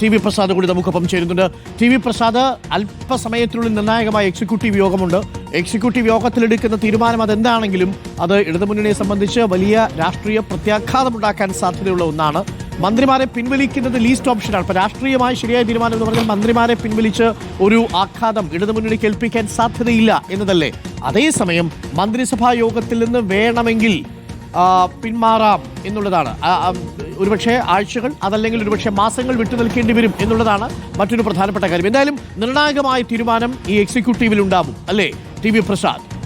T V Prasad കൂടി നമുക്കൊപ്പം ചേരുന്നുണ്ട്. ടി വി പ്രസാദ് അല്പസമയത്തിനുള്ളിൽ നിർണായകമായ എക്സിക്യൂട്ടീവ് യോഗമുണ്ട്. എക്സിക്യൂട്ടീവ് യോഗത്തിലെടുക്കുന്ന തീരുമാനം അതെന്താണെങ്കിലും അത് ഇടതുമുന്നണിയെ സംബന്ധിച്ച് വലിയ രാഷ്ട്രീയ പ്രത്യാഘാതമുണ്ടാക്കാൻ സാധ്യതയുള്ള ഒന്നാണ്. മന്ത്രിമാരെ പിൻവലിക്കുന്നത് ലീസ്റ്റ് ഓപ്ഷനാണ് ഇപ്പോൾ രാഷ്ട്രീയമായി ശരിയായ തീരുമാനം എന്ന് പറഞ്ഞാൽ മന്ത്രിമാരെ പിൻവലിച്ച് ഒരു ആഘാതം ഇടതുമുന്നണിക്ക് ഏൽപ്പിക്കാൻ സാധ്യതയില്ല എന്നതല്ലേ? അതേസമയം മന്ത്രിസഭാ യോഗത്തിൽ നിന്ന് വേണമെങ്കിൽ പിന്മാറാം എന്നുള്ളതാണ്. ഒരുപക്ഷെ ആഴ്ചകൾ അതല്ലെങ്കിൽ ഒരുപക്ഷെ മാസങ്ങൾ വിട്ടു നിൽക്കേണ്ടി വരും എന്നുള്ളതാണ് മറ്റൊരു പ്രധാനപ്പെട്ട കാര്യം. എന്തായാലും നിർണായകമായ തീരുമാനം ഈ എക്സിക്യൂട്ടീവിൽ ഉണ്ടാവും അല്ലേ? T V Prasad.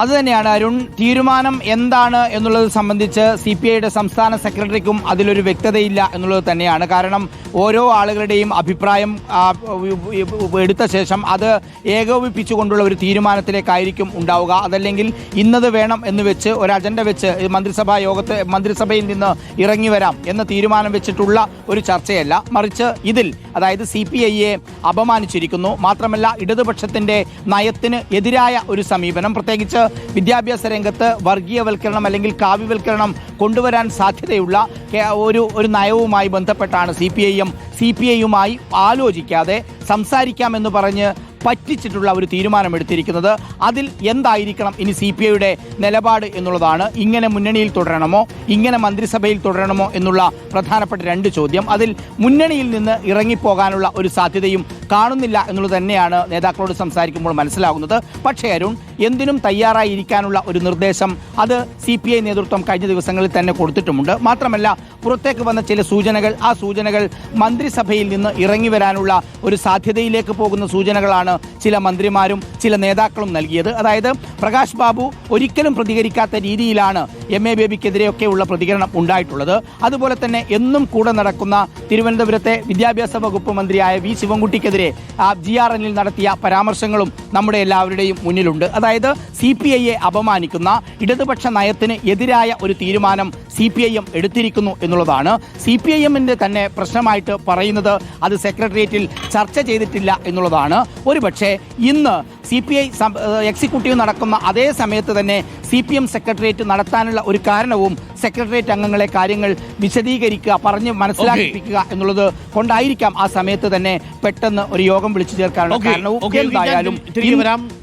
അതുതന്നെയാണ് അരുൺ തീരുമാനം എന്താണ് എന്നുള്ളത് സംബന്ധിച്ച് സി പി ഐയുടെ സംസ്ഥാന സെക്രട്ടറിക്കും അതിലൊരു വ്യക്തതയില്ല എന്നുള്ളത് തന്നെയാണ്. കാരണം ഓരോ ആളുകളുടെയും അഭിപ്രായം എടുത്ത ശേഷം അത് ഏകോപിപ്പിച്ചുകൊണ്ടുള്ള ഒരു തീരുമാനത്തിലേക്കായിരിക്കും ഉണ്ടാവുക. അതല്ലെങ്കിൽ ഇന്നത് വേണം എന്ന് വെച്ച് ഒരു അജണ്ട വെച്ച് മന്ത്രിസഭാ യോഗത്തെ മന്ത്രിസഭയിൽ നിന്ന് ഇറങ്ങി വരാം എന്ന തീരുമാനം വെച്ചിട്ടുള്ള ഒരു ചർച്ചയല്ല. മറിച്ച് ഇതിൽ അതായത് സി പി ഐയെ അപമാനിച്ചിരിക്കുന്നു. മാത്രമല്ല ഇടതുപക്ഷത്തിന്റെ നയത്തിന് എതിരായ ഒരു സമീപനം പ്രത്യേകിച്ച് വിദ്യാഭ്യാസ രംഗത്ത് വർഗീയവൽക്കരണം അല്ലെങ്കിൽ കാവ്യവൽക്കരണം കൊണ്ടുവരാൻ സാധ്യതയുള്ള ഒരു ഒരു നയവുമായി ബന്ധപ്പെട്ടാണ് C P I M C P ഐയുമായി ആലോചിക്കാതെ സംസാരിക്കാമെന്ന് പറഞ്ഞ് പറ്റിച്ചിട്ടുള്ള ഒരു തീരുമാനമെടുത്തിരിക്കുന്നത്. അതിൽ എന്തായിരിക്കണം ഇനി സി പി ഐയുടെ നിലപാട് എന്നുള്ളതാണ് ഇങ്ങനെ മുന്നണിയിൽ തുടരണമോ ഇങ്ങനെ മന്ത്രിസഭയിൽ തുടരണമോ എന്നുള്ള പ്രധാനപ്പെട്ട രണ്ട് ചോദ്യം. അതിൽ മുന്നണിയിൽ നിന്ന് ഇറങ്ങിപ്പോകാനുള്ള ഒരു സാധ്യതയും കാണുന്നില്ല എന്നുള്ളത് തന്നെയാണ് നേതാക്കളോട് സംസാരിക്കുമ്പോൾ മനസ്സിലാകുന്നത്. പക്ഷേ അരുൺ എന്തിനും തയ്യാറായിരിക്കാനുള്ള ഒരു നിർദ്ദേശം അത് സി പി ഐ നേതൃത്വം കഴിഞ്ഞ ദിവസങ്ങളിൽ തന്നെ കൊടുത്തിട്ടുമുണ്ട്. മാത്രമല്ല പുറത്തേക്ക് വന്ന ചില സൂചനകൾ ആ സൂചനകൾ മന്ത്രിസഭയിൽ നിന്ന് ഇറങ്ങി വരാനുള്ള ഒരു സാധ്യതയിലേക്ക് പോകുന്ന സൂചനകളാണ് ചില മന്ത്രിമാരും ചില നേതാക്കളും നൽകിയത്. അതായത് പ്രകാശ് ബാബു ഒരിക്കലും പ്രതികരിക്കാത്ത രീതിയിലാണ് എം എ ബേബിക്കെതിരെയൊക്കെയുള്ള പ്രതികരണം ഉണ്ടായിട്ടുള്ളത്. അതുപോലെ തന്നെ എന്നും കൂടെ നടക്കുന്ന തിരുവനന്തപുരത്തെ വിദ്യാഭ്യാസ വകുപ്പ് മന്ത്രിയായ വി ശിവൻകുട്ടിക്കെതിരെ ജി ആർ എന്നിൽ നടത്തിയ പരാമർശങ്ങളും നമ്മുടെ എല്ലാവരുടെയും മുന്നിലുണ്ട്. അതായത് സി പി ഐയെ അപമാനിക്കുന്ന ഇടതുപക്ഷ നയത്തിന് എതിരായ ഒരു തീരുമാനം സി പി ഐ എം എടുത്തിരിക്കുന്നു എന്നുള്ളതാണ്. സി പി ഐ എമ്മിന്റെ തന്നെ പ്രശ്നമായിട്ട് പറയുന്നത് അത് സെക്രട്ടേറിയറ്റിൽ ചർച്ച ചെയ്തിട്ടില്ല എന്നുള്ളതാണ്. ഒരുപക്ഷെ ഇന്ന് സി പി ഐ എക്സിക്യൂട്ടീവ് നടക്കുന്ന അതേ സമയത്ത് തന്നെ സി പി എം സെക്രട്ടേറിയറ്റ് നടത്താനുള്ള ഒരു കാരണവും സെക്രട്ടേറിയറ്റ് അംഗങ്ങളെ കാര്യങ്ങൾ വിശദീകരിക്കുക പറഞ്ഞ് മനസ്സിലാക്കിപ്പിക്കുക എന്നുള്ളത് കൊണ്ടായിരിക്കാം ആ സമയത്ത് തന്നെ പെട്ടെന്ന് ഒരു യോഗം വിളിച്ചു ചേർക്കാനുള്ള കാരണവും എന്തായാലും